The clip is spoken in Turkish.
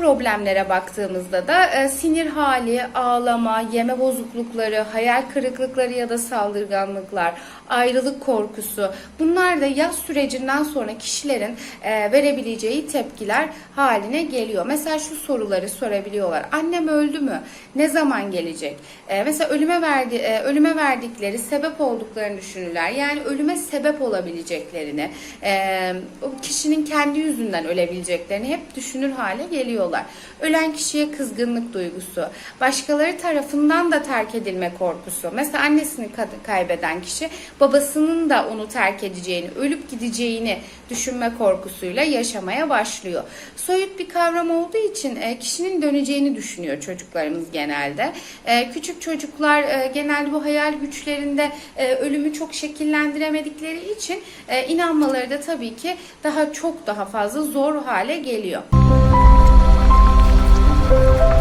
problemlere baktığımızda da e, sinir hali, ağlama, yeme bozuklukları, hayal kırıklıkları ya da saldırganlıklar, ayrılık korkusu bunlar da yaz sürecinden sonra kişilerin e, verebileceği tepkiler haline geliyor. Mesela şu soruları sorabiliyorlar. Annem öldü mü? Ne zaman gelecek? E, mesela ölüme verdi e, ölüme verdikleri sebep olduklarını düşünürler. Yani ölüme sebep olabileceklerini, e, o kişinin kendi yüzünden ölebileceklerini hep düşünür hale geliyorlar. Ölen kişiye kızgınlık duygusu, başkaları tarafından da terk edilme korkusu. Mesela annesini kaybeden kişi babasının da onu terk edeceğini, ölüp gideceğini düşünme korkusuyla yaşamaya başlıyor. Soyut bir kavram olduğu için e, kişinin döneceğini düşünüyor çocuklarımız genelde. E, Küçük çocuklar e, genelde bu hayal güçlerinde ölümü çok şekillendiremedikleri için inanmaları da tabii ki daha çok daha fazla zor hale geliyor. Thank you.